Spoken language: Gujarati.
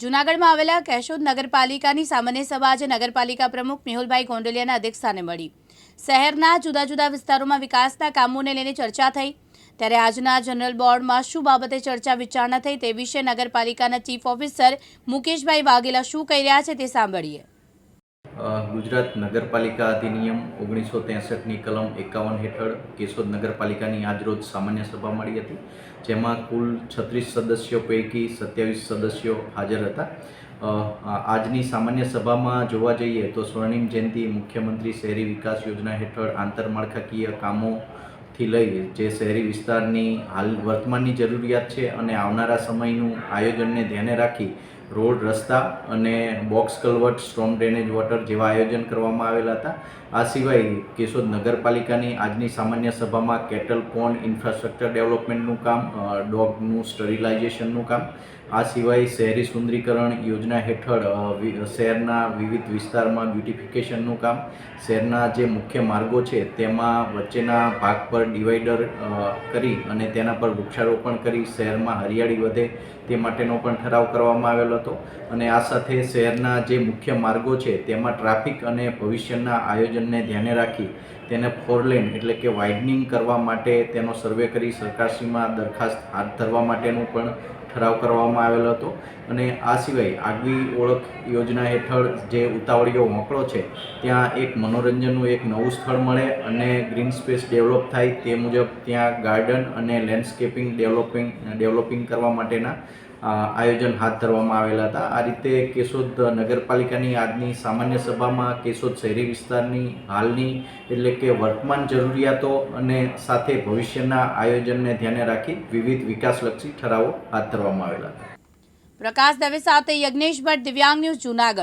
જૂનાગઢમાં આવેલા કેશોદ નગરપાલિકાની સામાન્ય સભા આજે નગરપાલિકા પ્રમુખ મેહુલભાઈ ગોંડલિયાના અધ્યક્ષસ્થાને મળી. શહેરના જુદા જુદા વિસ્તારોમાં વિકાસના કામોને લઈને ચર્ચા થઈ. ત્યારે આજના જનરલ બોર્ડમાં શું બાબતે ચર્ચા વિચારણા થઈ તે વિશે નગરપાલિકાના ચીફ ઓફિસર મુકેશભાઈ વાઘેલા શું કહી રહ્યા છે તે સાંભળીએ. ગુજરાત નગરપાલિકા અધિનિયમ ઓગણીસો ત્રેસઠની કલમ એકાવન હેઠળ કેશોદ નગરપાલિકાની આજરોજ સામાન્ય સભા મળી હતી, જેમાં કુલ છત્રીસ સદસ્યો પૈકી સત્યાવીસ સદસ્યો હાજર હતા. આજની સામાન્ય સભામાં જોવા જઈએ તો સ્વર્ણિમ જયંતિ મુખ્યમંત્રી શહેરી વિકાસ યોજના હેઠળ આંતરમાળખાકીય કામોથી લઈ જે શહેરી વિસ્તારની હાલ વર્તમાનની જરૂરિયાત છે અને આવનારા સમયનું આયોજનને ધ્યાને રાખી રોડ, રસ્તા અને box culvert, storm drainage water જેવા આયોજન કરવામાં આવેલા હતા. આ સિવાય કેશોદ નગરપાલિકાની આજની સામાન્ય સભામાં કેટલ પોન્ડ ઇન્ફ્રાસ્ટ્રક્ચર ડેવલપમેન્ટનું કામ ડોગનું સ્ટરીલાઇઝેશનનું કામ, આ સિવાય શહેરી સુંદરીકરણ યોજના હેઠળ શહેરના વિવિધ વિસ્તારમાં બ્યુટિફિકેશનનું કામ, શહેરના જે મુખ્ય માર્ગો છે તેમાં વચ્ચેના ભાગ પર ડિવાઈડર કરી અને તેના પર વૃક્ષારોપણ કરી શહેરમાં હરિયાળી વધે તે માટેનો પણ ઠરાવ કરવામાં આવેલો હતો અને આ સાથે શહેરના જે મુખ્ય માર્ગો છે, તેમાં ટ્રાફિક અને ભવિષ્યના આયોજનને ધ્યાને રાખી તેને ફોરલેન એટલે કે વાઇડનિંગ કરવા માટે તેનો સર્વે કરી સરકારશ્રીમાં દરખાસ્ત હાથ ધરવા માટેનું પણ ઠરાવ કરવામાં આવેલો હતો. અને આ સિવાય આગવી ઓળખ યોજના હેઠળ જે ઉતાવળીયો મોકળો છે, ત્યાં એક મનોરંજનનું એક નવું સ્થળ મળે અને ગ્રીન સ્પેસ ડેવલપ થાય તે મુજબ ત્યાં ગાર્ડન અને લેન્ડસ્કેપિંગ ડેવલપિંગ ડેવલપિંગ કરવા માટેના આયોજન હાથ ધરવામાં આવેલા હતા. આ રીતે કેશોદ નગરપાલિકાની આજની સામાન્ય સભામાં કેશોદ શહેરી વિસ્તારની હાલની એટલે કે વર્તમાન જરૂરિયાતો અને સાથે ભવિષ્યના આયોજનને ધ્યાને રાખી વિવિધ વિકાસલક્ષી ઠરાવો હાથ ધરવામાં આવેલા હતા. પ્રકાશ દવે સાથે યજ્ઞેશ ભટ્ટ દિવ્યાંગ ન્યૂઝ જૂનાગઢ.